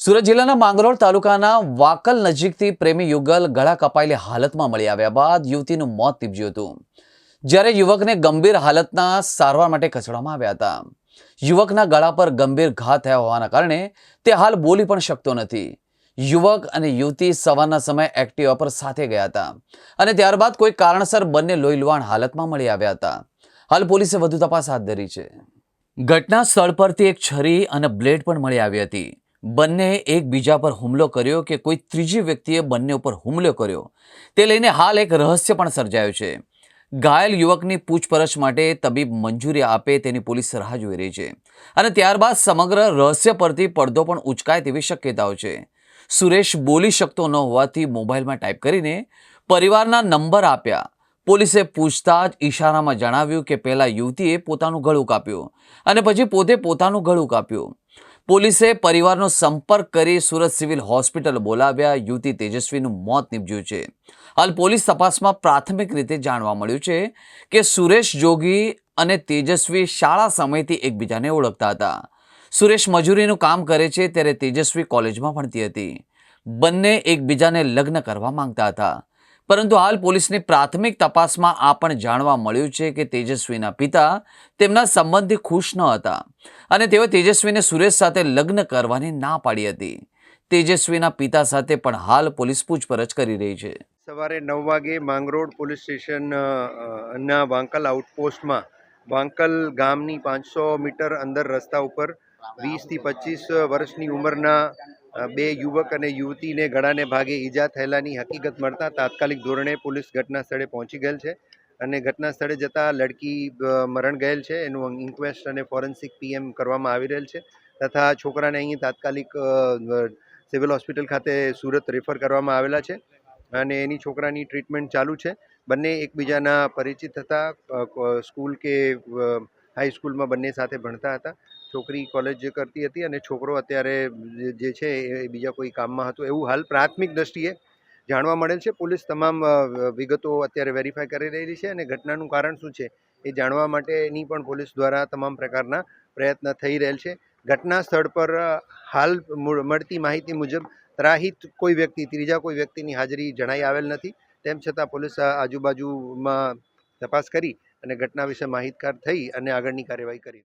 સુરત જિલ્લાના માંગરોળ તાલુકાના વાકલ નજીકથી પ્રેમી યુગલ ગળા કપાયેલી હાલતમાં મળી આવ્યા બાદ યુવતીનું મોત નીપજ્યું હતું. જ્યારે યુવકને ગંભીર હાલતના સારવાર માટે ખસેડવામાં આવ્યા હતા. યુવકના ગળા પર ગંભીર ઘા થયા હોવાના કારણે તે હાલ બોલી પણ શકતો નથી. યુવક અને યુવતી સવારના સમયે એક્ટિવા પર સાથે ગયા હતા અને ત્યારબાદ કોઈ કારણસર બંને લોહીલુહાણ હાલતમાં મળી આવ્યા હતા. હાલ પોલીસે વધુ તપાસ હાથ ધરી છે. ઘટના સ્થળ પરથી એક છરી અને બ્લેડ પણ મળી આવી હતી. બંને એકબીજા પર હુમલો કર્યો કે કોઈ ત્રીજી વ્યક્તિએ બંને ઉપર હુમલો કર્યો. તે લઈને હાલ એક રહસ્ય પણ સર્જાયું છે. ઘાયલ યુવકની પૂછપરછ માટે તબીબ મંજૂરી આપે તેની પોલીસ રાહ જોઈ રહી છે. અને ત્યારબાદ સમગ્ર રહસ્ય પરથી પડદો પણ ઉચકાય તેવી શક્યતાઓ છે. સુરેશ બોલી શકતો ન હોવાથી મોબાઈલમાં ટાઈપ કરીને પરિવારના નંબર આપ્યા. પોલીસે પૂછતા જ ઈશારામાં જણાવ્યું કે પહેલાં યુવતીએ પોતાનું ગળું કાપ્યું અને પછી પોતે પોતાનું ગળું કાપ્યું. પોલીસે પરિવારનો સંપર્ક કરી સુરત સિવિલ હોસ્પિટલ બોલાવ્યા. યુવતી તેજસ્વીનું મોત નીપજ્યું છે. હાલ પોલીસ તપાસમાં પ્રાથમિક રીતે જાણવા મળ્યું છે કે સુરેશ જોગી અને તેજસ્વી શાળા સમયથી એકબીજાને ઓળખતા હતા. સુરેશ મજૂરીનું કામ કરે છે ત્યારે તેજસ્વી કોલેજમાં ભણતી હતી. બંને એકબીજાને લગ્ન કરવા માંગતા હતા. પરંતુ હાલ પોલીસની પ્રાથમિક તપાસમાં આ પણ જાણવા મળ્યું છે કે તેજસ્વીના પિતા તેમના સંબંધી ખુશ ન હતા. અને તેઓ તેજસ્વીને સુરેશ સાથે લગ્ન કરવાની ના પાડી હતી. તેજસ્વીના પિતા સાથે પણ હાલ પોલીસ પૂછપરછ કરી રહી છે. સવારે નવ વાગે માંગરોળ પોલીસ સ્ટેશન અ, અ, ના વાંકલ આઉટપોસ્ટમાં વાંકલ ગામની પાંચસો મીટર અંદર રસ્તા ઉપર વીસથી પચીસ વર્ષની ઉંમરના બે યુવક અને યુવતીને ગળાને ભાગે ઈજા થયેલાની હકીકત મળતા તાત્કાલિક ધોરણે પોલીસ ઘટના સ્થળે પહોંચી ગયેલ છે. અને ઘટના સ્થળે જતાં લડકી મરણ ગયેલ છે. એનું ઇન્ક્વેસ્ટ અને ફોરેન્સિક પીએમ કરવામાં આવી રહેલ છે તથા છોકરાને અહીં તાત્કાલિક સિવિલ હોસ્પિટલ ખાતે સુરત રેફર કરવામાં આવેલા છે અને એની છોકરાની ટ્રીટમેન્ટ ચાલુ છે. બંને એકબીજાના પરિચિત હતા. સ્કૂલ કે હાઈસ્કૂલમાં બંને સાથે ભણતા હતા. છોકરી કોલેજ કરતી હતી અને છોકરો અત્યારે જે છે એ બીજા કોઈ કામમાં હતો. એવું હાલ પ્રાથમિક દ્રષ્ટિએ જાણવા મળેલ છે. પોલીસ તમામ વિગતો અત્યારે વેરીફાઈ કરી રહી છે અને ઘટનાનું કારણ શું છે એ જાણવા માટેની પણ પોલીસ દ્વારા તમામ પ્રકારના પ્રયત્ન થઈ રહેલ છે. ઘટના સ્થળ પર હાલ મૂળ- મળતી માહિતી મુજબ ત્રાહિત કોઈ વ્યક્તિ, ત્રીજા કોઈ વ્યક્તિની હાજરી જણાઈ આવેલ નથી. તેમ છતાં પોલીસ આજુબાજુમાં તપાસ કરી અને ઘટના વિશે માહિતગાર થઈ અને આગળની કાર્યવાહી કરી.